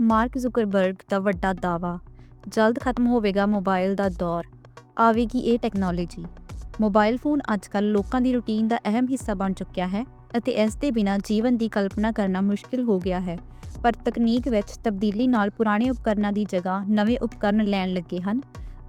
Mark Zuckerberg ਦਾ ਵੱਡਾ ਦਾਅਵਾ, ਜਲਦ ਖਤਮ ਹੋਵੇਗਾ ਮੋਬਾਈਲ ਦਾ ਦੌਰ। ਆਵੇਗੀ ਇਹ ਟੈਕਨੋਲੋਜੀ। ਮੋਬਾਈਲ ਫੋਨ ਅੱਜਕੱਲ ਲੋਕਾਂ ਦੀ ਰੁਟੀਨ ਦਾ ਅਹਿਮ ਹਿੱਸਾ ਬਣ ਚੁੱਕਿਆ ਹੈ ਅਤੇ ਇਸ ਦੇ ਬਿਨਾਂ ਜੀਵਨ ਦੀ ਕਲਪਨਾ ਕਰਨਾ ਮੁਸ਼ਕਿਲ ਹੋ ਗਿਆ ਹੈ। ਪਰ ਤਕਨੀਕ ਵਿੱਚ ਤਬਦੀਲੀ ਨਾਲ ਪੁਰਾਣੇ ਉਪਕਰਨਾਂ ਦੀ ਜਗ੍ਹਾ ਨਵੇਂ ਉਪਕਰਨ ਲੈਣ ਲੱਗੇ ਹਨ।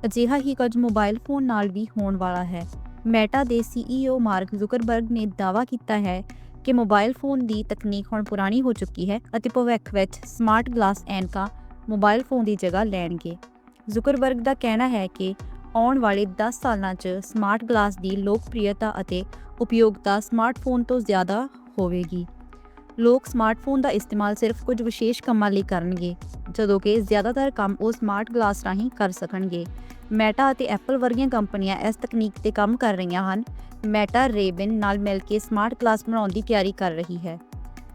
ਅਜਿਹਾ ਹੀ ਕੁਝ ਮੋਬਾਈਲ ਫੋਨ ਨਾਲ ਵੀ ਹੋਣ ਵਾਲਾ ਹੈ। ਮੈਟਾ ਦੇ CEO ਮਾਰਕ ਜ਼ੁਕਰਬਰਗ ਨੇ ਦਾਅਵਾ ਕੀਤਾ ਹੈ ਕਿ ਮੋਬਾਈਲ ਫੋਨ ਦੀ ਤਕਨੀਕ ਹੁਣ ਪੁਰਾਣੀ ਹੋ ਚੁੱਕੀ ਹੈ ਅਤੇ ਭਵਿੱਖ ਵਿੱਚ ਸਮਾਰਟ ਗਲਾਸ ਐਨਕਾਂ ਮੋਬਾਈਲ ਫੋਨ ਦੀ ਜਗ੍ਹਾ ਲੈਣਗੇ। ਜ਼ੁਕਰਬਰਗ ਦਾ ਕਹਿਣਾ ਹੈ ਕਿ ਆਉਣ ਵਾਲੇ 10 ਸਾਲਾਂ 'ਚ ਸਮਾਰਟ ਗਲਾਸ ਦੀ ਲੋਕਪ੍ਰਿਯਤਾ ਅਤੇ ਉਪਯੋਗਤਾ ਸਮਾਰਟਫੋਨ ਤੋਂ ਜ਼ਿਆਦਾ ਹੋਵੇਗੀ। ਲੋਕ ਸਮਾਰਟਫੋਨ ਦਾ ਇਸਤੇਮਾਲ ਸਿਰਫ ਕੁਝ ਵਿਸ਼ੇਸ਼ ਕੰਮਾਂ ਲਈ ਕਰਨਗੇ, ਜਦੋਂ ਕਿ ਜ਼ਿਆਦਾਤਰ ਕੰਮ ਉਹ ਸਮਾਰਟ ਗਲਾਸ ਰਾਹੀਂ ਕਰ ਸਕਣਗੇ। ਮੈਟਾ ਅਤੇ ਐਪਲ ਵਰਗੀਆਂ ਕੰਪਨੀਆਂ ਇਸ ਤਕਨੀਕ ਤੇ ਕੰਮ ਕਰ ਰਹੀਆਂ ਹਨ। ਮੈਟਾ ਰੇਬਨ ਨਾਲ ਮਿਲ ਕੇ ਸਮਾਰਟ ਗਲਾਸ ਬਣਾਉਣ ਦੀ ਤਿਆਰੀ ਕਰ ਰਹੀ ਹੈ।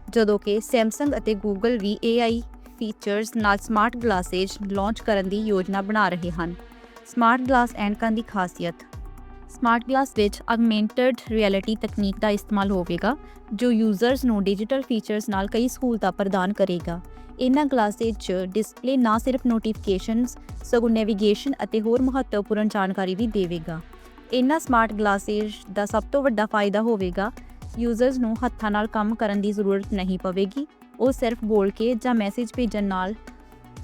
ਜਦੋਂ ਕਿ ਸੈਮਸੰਗ ਅਤੇ ਗੂਗਲ ਵੀ AI ਫੀਚਰਸ ਨਾਲ ਸਮਾਰਟ ਗਲਾਸੇਜ ਲਾਂਚ ਕਰਨ ਦੀ ਯੋਜਨਾ ਬਣਾ ਰਹੇ ਹਨ। ਸਮਾਰਟ ਗਲਾਸ ਐਨਕਾਂ ਦੀ ਖਾਸੀਅਤ ਸਮਾਰਟ ਗਲਾਸ ਵਿੱਚ ਆਗਮੈਂਟਡ ਰਿਐਲਿਟੀ ਤਕਨੀਕ ਦਾ ਇਸਤੇਮਾਲ ਹੋਵੇਗਾ, ਜੋ ਯੂਜ਼ਰਸ ਨੂੰ ਡਿਜੀਟਲ ਫੀਚਰਸ ਨਾਲ ਕਈ ਸਹੂਲਤਾਂ ਪ੍ਰਦਾਨ ਕਰੇਗਾ। ਇਹਨਾਂ ਗਲਾਸੇਜ 'ਚ ਡਿਸਪਲੇ ਨਾ ਸਿਰਫ ਨੋਟੀਫਿਕੇਸ਼ਨਸ ਸਗੋਂ ਨੈਵੀਗੇਸ਼ਨ ਅਤੇ ਹੋਰ ਮਹੱਤਵਪੂਰਨ ਜਾਣਕਾਰੀ ਵੀ ਦੇਵੇਗਾ। ਇਹਨਾਂ ਸਮਾਰਟ ਗਲਾਸੇਜ ਦਾ ਸਭ ਤੋਂ ਵੱਡਾ ਫਾਇਦਾ ਹੋਵੇਗਾ ਯੂਜ਼ਰਸ ਨੂੰ ਹੱਥਾਂ ਨਾਲ ਕੰਮ ਕਰਨ ਦੀ ਜ਼ਰੂਰਤ ਨਹੀਂ ਪਵੇਗੀ, ਉਹ ਸਿਰਫ ਬੋਲ ਕੇ ਜਾਂ ਮੈਸੇਜ ਭੇਜਣ ਨਾਲ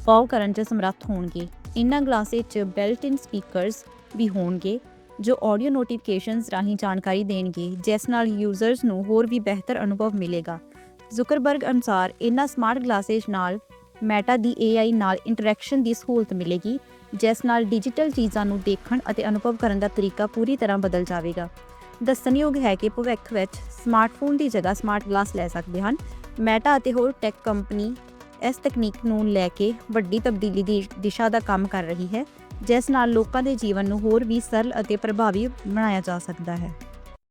ਕਾਲ ਕਰਨ 'ਚ ਸਮਰੱਥ ਹੋਣਗੇ। ਇਹਨਾਂ ਗਲਾਸੇਜ 'ਚ ਬਿਲਟ ਇਨ ਸਪੀਕਰਸ ਵੀ ਹੋਣਗੇ ਜੋ ਆਡੀਓ ਨੋਟੀਫਿਕੇਸ਼ਨਸ ਰਾਹੀਂ ਜਾਣਕਾਰੀ ਦੇਣਗੇ, ਜਿਸ ਨਾਲ ਯੂਜ਼ਰਸ ਨੂੰ ਹੋਰ ਵੀ ਬਿਹਤਰ ਅਨੁਭਵ ਮਿਲੇਗਾ। ਜ਼ੁਕਰਬਰਗ ਅਨੁਸਾਰ ਇਹਨਾਂ ਸਮਾਰਟ ਗਲਾਸੇਜ ਨਾਲ ਮੈਟਾ ਦੀ AI ਨਾਲ ਇੰਟਰੈਕਸ਼ਨ ਦੀ ਸਹੂਲਤ ਮਿਲੇਗੀ, ਜਿਸ ਨਾਲ ਡਿਜੀਟਲ ਚੀਜ਼ਾਂ ਨੂੰ ਦੇਖਣ ਅਤੇ ਅਨੁਭਵ ਕਰਨ ਦਾ ਤਰੀਕਾ ਪੂਰੀ ਤਰ੍ਹਾਂ ਬਦਲ ਜਾਵੇਗਾ। ਦੱਸਣਯੋਗ ਹੈ ਕਿ ਭਵਿੱਖ ਵਿੱਚ ਸਮਾਰਟਫੋਨ ਦੀ ਜਗ੍ਹਾ ਸਮਾਰਟ ਗਲਾਸ ਲੈ ਸਕਦੇ ਹਨ। ਮੈਟਾ ਅਤੇ ਹੋਰ ਟੈਕ ਕੰਪਨੀ ਇਸ ਤਕਨੀਕ ਨੂੰ ਲੈ ਕੇ ਵੱਡੀ ਤਬਦੀਲੀ ਦੀ ਦਿਸ਼ਾ ਦਾ ਕੰਮ ਕਰ ਰਹੀ ਹੈ। ਜਿਸ ਨਾਲ ਲੋਕਾਂ ਦੇ ਜੀਵਨ ਨੂੰ ਹੋਰ ਵੀ ਸਰਲ ਅਤੇ ਪ੍ਰਭਾਵੀ ਬਣਾਇਆ ਜਾ ਸਕਦਾ ਹੈ।